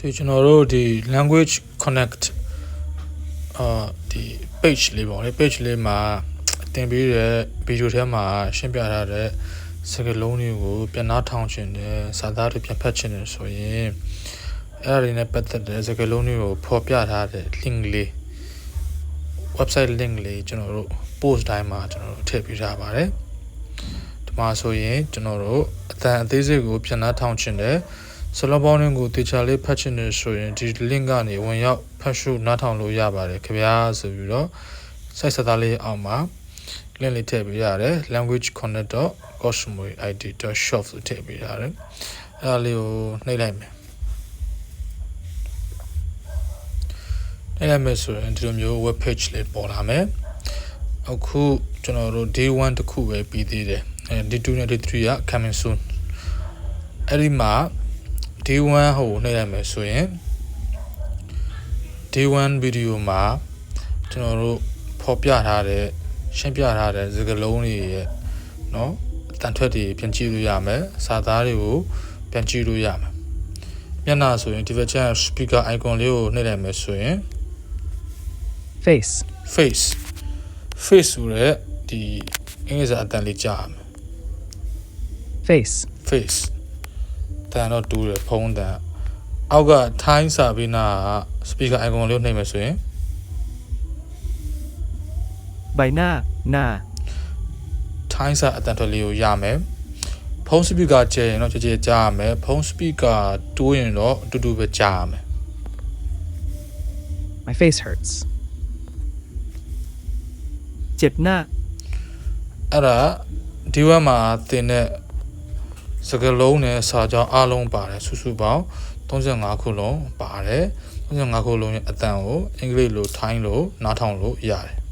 ဒီကျွန်တော်တို့ဒီ language connect အာဒီ page လေးပေါ့လေ page လေးမှာတင်ပေးတဲ့ video ထဲမှာရှင်းပြထားတဲ့စကားလုံးတွေကိုပြန်နှားထောင်ခြင်းနဲ့စာသားတွေပြန်ဖတ်ခြင်းနဲ့ဆိုရင်အဲ့ဒါတွေနဲ့ပတ်သက်တဲ့စကားလုံးတွေကိုဖော်ပြထားတဲ့ link လေး website link လေးကျွန်တော်တို့ post တိုင်းမှာကျွန်တော်တို့ထည့်ပေးထားပါတယ်ဒီမှာဆိုရင်ကျွန်တော်တို့အတန်အသေးစိတ်ကိုပြန်နှားထောင်ခြင်းနဲ့ ဆလောပေါင်းတွေကိုတေချာလေးဖတ်ချင်နေဆိုရင်ဒီ link ကနေဝင်ရောက်ဖတ်ရှုနားထောင်လို့ရပါတယ်ခင်ဗျာဆိုပြီးတော့ site စသားလေးအောက်မှာ link လေးထည့်ပေးရတယ် languageconnect.cosmoid.shop ဆိုထည့်ပေးရတယ်အဲ့ဒါလေးကိုနှိပ်လိုက်မယ်နှိပ်လိုက်မယ်ဆိုရင်ဒီလိုမျိုး web page လေးပေါ်လာမယ်အခုကျွန်တော်တို့ day 1တစ်ခုပဲပြီးသေးတယ်အဲ day 2နဲ့ day 3က coming soon အဲ့ဒီမှာ day 1ဟိုနှိပ်လိုက်မယ်ဆိုရင် day 1 video မှာကျွန်တော်တို့ဖော်ပြထားတဲ့ရှင်းပြထားတဲ့စကားလုံးတွေရဲ့เนาะအတန်ထွက်တွေပြန်ကြည့်လို့ရမယ်စာသားတွေကိုပြန်ကြည့်လို့ရမယ်မျက်နှာဆိုရင်ဒီဘက်ကျန် speaker icon လေးကိုနှိပ်လိုက်မယ်ဆိုရင် face, face face ဆိုတဲ့ဒီအင်္ဂလိပ်စာအတန်လေးကြားရမယ် face, face တန်တော့တူးတယ်ဖုံးတန်အောက်ကထိုင်းစာပြီးနာက speaker icon လေးကိုနှိပ်မယ်ဆိုရင် by na, na, ထိုင်းစာအတန်ထွက်လေးကိုရမယ်ဖုန်းစပီကာကျဲရင်တော့ကြည်ကြည်ကြားရမယ်ဖုန်းစပီကာတိုးရင်တော့အတူတူပဲကြားရမယ် my face hurts. เจ็บหน้า အဲ့ဒါဒီဝက်မှာသင်တဲ့ စကလုံးနဲ့စာကြောင်းအလုံးပါတယ်စုစုပေါင်း35ခုလုံးပါတယ်35ခုလုံးရဲ့အတန်ကိုအင်္ဂလိပ်လိုထိုင်းလိုနားထောင်လို့ရတယ်